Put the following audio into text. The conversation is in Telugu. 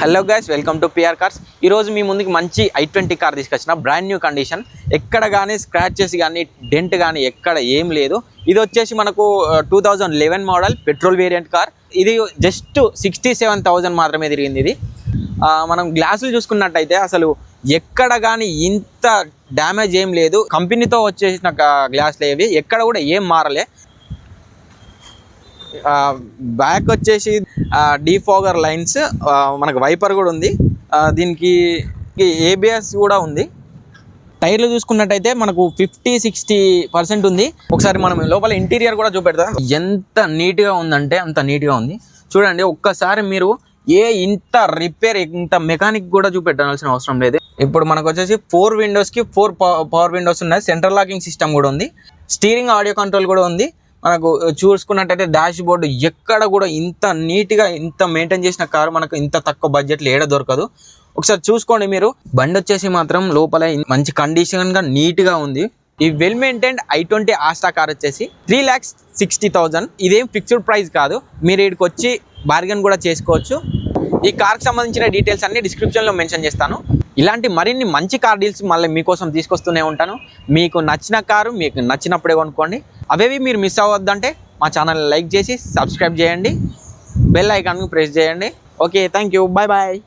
Hello guys welcome to PR cars ఈరోజు మీ ముందుకి మంచి ఐ ట్వంటీ కార్ తీసుకొచ్చిన బ్రాండ్ న్యూ కండిషన్ ఎక్కడ కానీ స్క్రాచెస్ కానీ డెంట్ కానీ ఎక్కడ ఏం లేదు. ఇది వచ్చేసి మనకు two thousand eleven model petrol variant car ఇది జస్ట్ సిక్స్టీ సెవెన్ థౌజండ్ మాత్రమే తిరిగింది ఇది. మనం గ్లాసులు చూసుకున్నట్టయితే అసలు ఎక్కడ కానీ ఇంత డ్యామేజ్ ఏం లేదు. కంపెనీతో వచ్చేసిన గ్లాసులు ఏవి ఎక్కడ కూడా ఏం మారలే. బ్యాక్ వచ్చేసి డీఫోగర్ లైన్స్ మనకు వైపర్ కూడా ఉంది. దీనికి ఏబిఎస్ కూడా ఉంది. టైర్లు చూసుకున్నట్టయితే మనకు ఫిఫ్టీ సిక్స్టీ పర్సెంట్ ఉంది. ఒకసారి మనం లోపల ఇంటీరియర్ కూడా చూపెడతాం. ఎంత నీట్గా ఉందంటే అంత నీట్గా ఉంది. చూడండి ఒక్కసారి మీరు ఏ ఇంత రిపేర్ ఇంత మెకానిక్ కూడా చూపెట్టాల్సిన అవసరం లేదు. ఇప్పుడు మనకు వచ్చేసి ఫోర్ విండోస్కి ఫోర్ పవర్ విండోస్ ఉన్నాయి. సెంట్రల్ లాకింగ్ సిస్టమ్ కూడా ఉంది. స్టీరింగ్ ఆడియో కంట్రోల్ కూడా ఉంది. మనకు చూసుకున్నట్టయితే డాష్ బోర్డు ఎక్కడ కూడా ఇంత నీట్గా ఇంత మెయింటైన్ చేసిన కారు మనకు ఇంత తక్కువ బడ్జెట్లో ఏడ దొరకదు. ఒకసారి చూసుకోండి మీరు. బండి వచ్చేసి మాత్రం లోపల మంచి కండిషన్గా నీట్గా ఉంది. ఈ well maintained i twenty Asta car వచ్చేసి త్రీ ల్యాక్స్ సిక్స్టీ థౌజండ్ ఇదేం ఫిక్స్డ్ ప్రైస్ కాదు. మీరు ఇక్కడికి వచ్చి బార్గెన్ కూడా చేసుకోవచ్చు. ఈ కార్కి సంబంధించిన డీటెయిల్స్ అన్ని డిస్క్రిప్షన్లో మెన్షన్ చేస్తాను. ఇలాంటి మరిన్ని మంచి కార్ డీల్స్ మళ్ళీ మీకోసం తీసుకొస్తూనే ఉంటాను. మీకు నచ్చిన కారు మీకు నచ్చినప్పుడే కొనుక్కోండి. అవేవి మీరు మిస్ అవ్వద్దంటే మా ఛానల్ లైక్ చేసి సబ్స్క్రైబ్ చేయండి. బెల్ ఐకాన్ ప్రెస్ చేయండి. Okay thank you bye bye